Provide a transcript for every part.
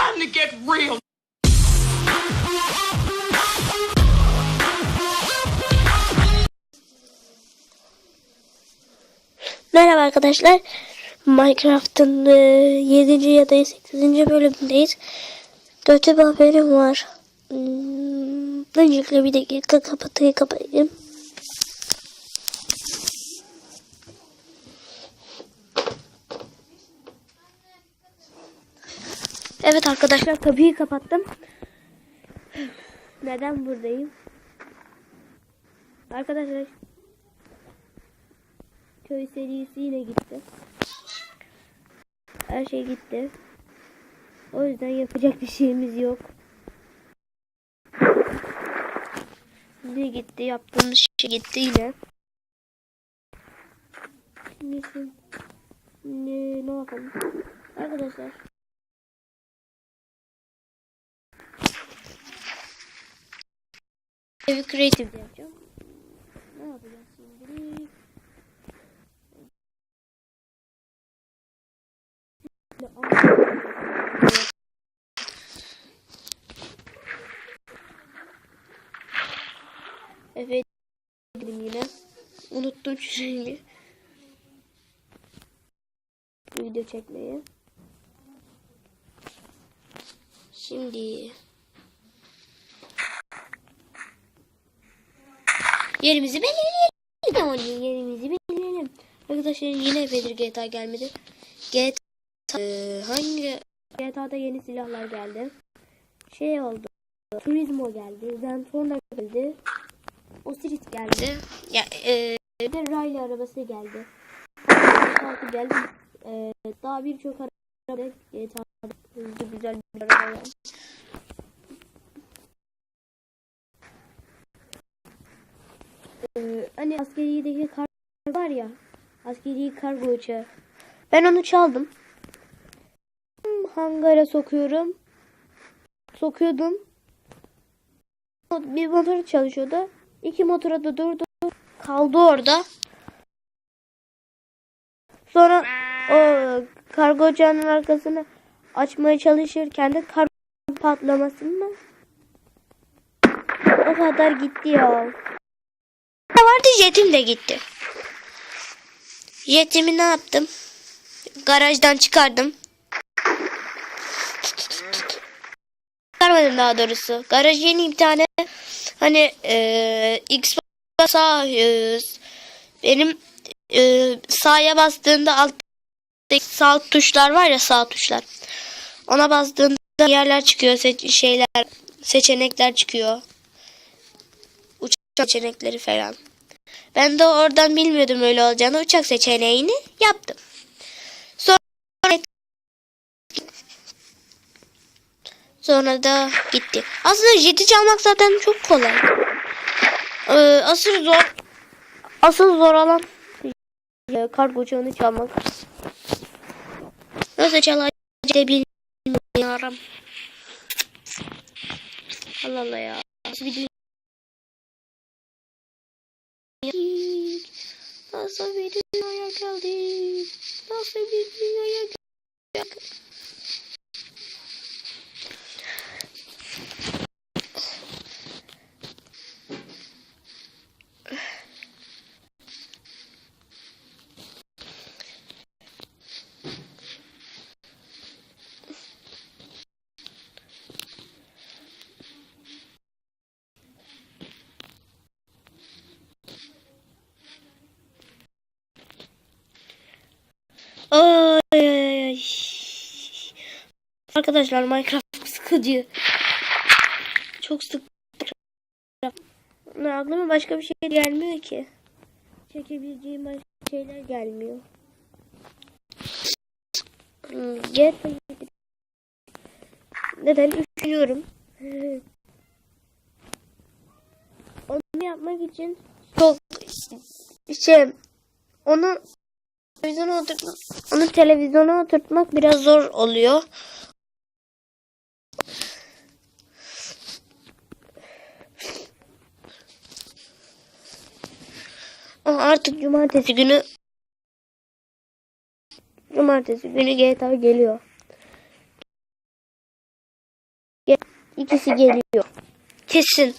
time to get real. Merhaba arkadaşlar. Minecraft'ın e, 7. ya da 8. bölümündeyiz. Kötü bir haberim var. Hmm, Öncelikle bir dakika kapatayım kapatayım. Evet arkadaşlar kapıyı kapattım. Neden buradayım? Arkadaşlar köy serisi yine gitti. Her şey gitti. O yüzden yapacak bir şeyimiz yok. Ne gitti? Yaptığımız şey gitti yine. Şimdi ne, ne yapalım? Arkadaşlar. Evi creative yapacağım. Ne yapacağız şimdi? Evet. Dedim yine. Unuttum şeyi. Video çekmeyi. Şimdi yerimizi belirleyelim. Yerimizi belirleyelim. Arkadaşlar yine Bedir GTA gelmedi. GTA e, hangi GTA'da yeni silahlar geldi. Şey oldu. Turismo geldi. Zentorno geldi. Osiris geldi. Ya e, bir de Riley arabası geldi. Altı geldi. E, daha birçok araba GTA'da güzel bir araba var. E, hani askeriyedeki kar var ya. Askeri kargo uçağı. Ben onu çaldım. Hangara sokuyorum. Sokuyordum. Bir motor çalışıyordu. İki motora da durdu. Kaldı orada. Sonra o kargo uçağının arkasını açmaya çalışırken de kargo patlamasını o kadar gitti ya. Vardı jetim de gitti. Jetimi ne yaptım? Garajdan çıkardım. Çıkarmadım daha doğrusu. Garaj yeni bir tane hani e, Xbox sağ e, benim e, sağa bastığında alt sağ tuşlar var ya sağ tuşlar. Ona bastığında yerler çıkıyor, seç, şeyler, seçenekler çıkıyor. Uçak seçenekleri falan. Ben de oradan bilmiyordum öyle olacağını. Uçak seçeneğini yaptım. Sonra Sonra da gitti. Aslında jeti çalmak zaten çok kolay. Ee, asıl zor asıl zor olan e, kargo uçağını çalmak. Nasıl çalacağını bilmiyorum. Allah Allah ya. Nasıl dünya? Nasıl bir dünyaya geldik? Nasıl bir dünyaya geldik? Arkadaşlar Minecraft sıkıcı. Çok sık. Aklıma başka bir şey gelmiyor ki. Çekebileceğim başka şeyler gelmiyor. Hmm, Gel. Neden üşüyorum? Onu yapmak için çok şey onu televizyona oturtmak, onu televizyona oturtmak biraz zor oluyor. Artık cumartesi günü cumartesi günü GTA geliyor. İkisi geliyor. Kesin.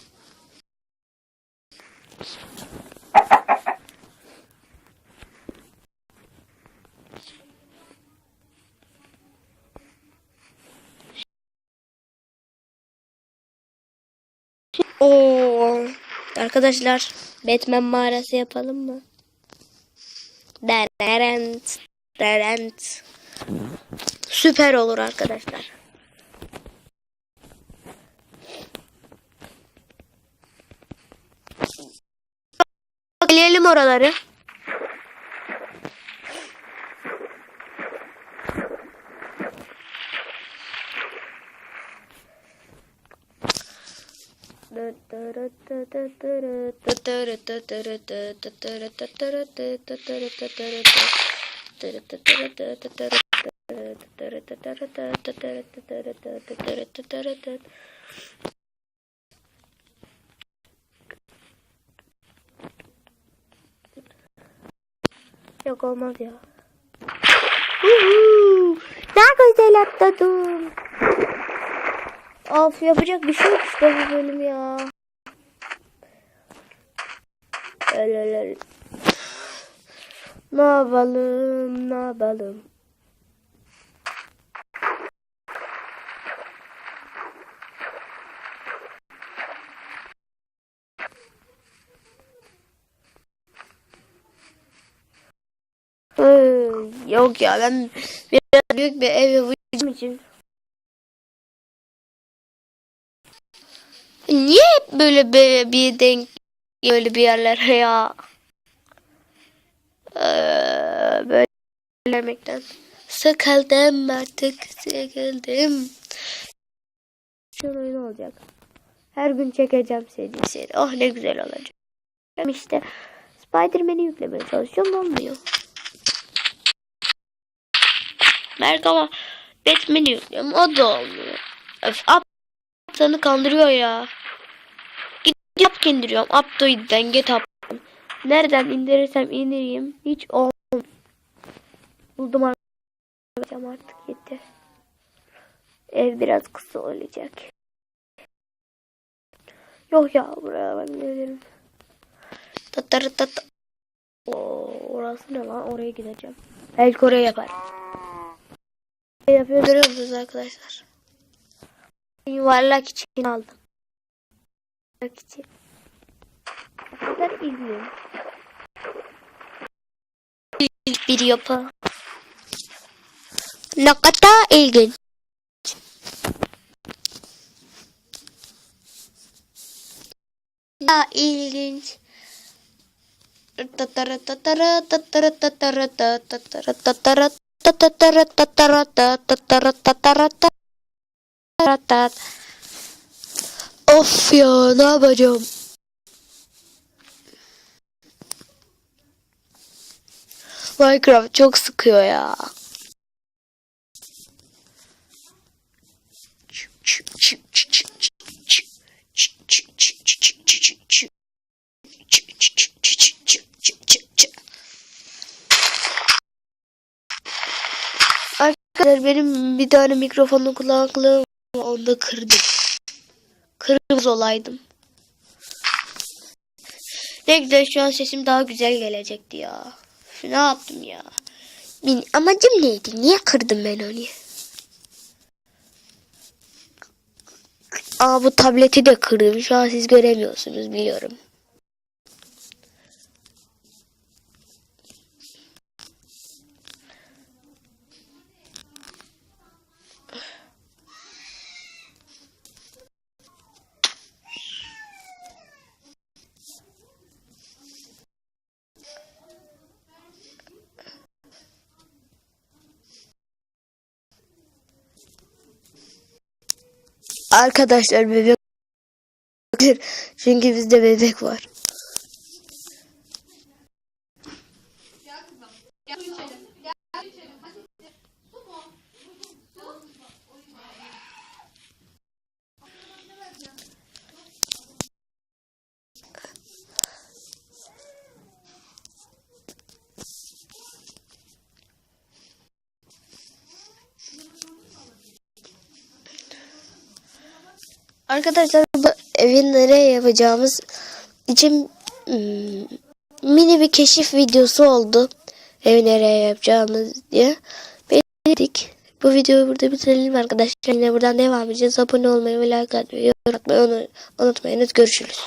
Oo. Arkadaşlar Batman mağarası yapalım mı? Derent. Derent. Süper olur arkadaşlar. Gelelim oraları. Yok olmaz ya. Ne güzel atladım. Of yapacak bir şey yok işte bu bölüm ya. Öl öl öl. Ne yapalım ne yapalım. Yok ya ben biraz büyük bir ev yapacağım için. Niye böyle bir, bir denk böyle bir yerler ya? Ee, böyle vermekten sıkıldım artık sıkıldım. Oyun olacak. Her gün çekeceğim seni seni. Oh ne güzel olacak. İşte Spider-Man'i yüklemeye çalışıyorum olmuyor. Ama Batman'i yüklüyorum o da olmuyor. Öf, Aptanı kandırıyor ya. Yap indiriyorum. Aptoid'den get up. Nereden indirirsem indireyim. Hiç olmuyor. Buldum arkadaşlar artık yeter. Ev biraz kısa olacak. Yok ya buraya ben gelirim. Tatarı tat. Oo, orası ne lan? Oraya gideceğim. Belki oraya yapar. Yapıyor görüyor musunuz arkadaşlar? Yuvarlak için aldım. Yuvarlak için. O kadar ilginç. İlginç bir yapı. Ne kadar ilginç. Ya ilginç. Of ya ne yapacağım? Minecraft çok sıkıyor ya. Arkadaşlar benim bir tane mikrofonun kulaklığım onu da kırdım. Kırmızı olaydım. Ne güzel şu an sesim daha güzel gelecekti ya. Ne yaptım ya? Benim amacım neydi? Niye kırdım ben onu? Aa bu tableti de kırdım. Şu an siz göremiyorsunuz biliyorum. Arkadaşlar bebek çünkü bizde bebek var. Arkadaşlar bu evi nereye yapacağımız için hmm, mini bir keşif videosu oldu. Evi nereye yapacağımız diye. Belirledik. Bu videoyu burada bitirelim arkadaşlar. Yine buradan devam edeceğiz. Abone olmayı ve like atmayı, yorum atmayı unutmayınız. Görüşürüz.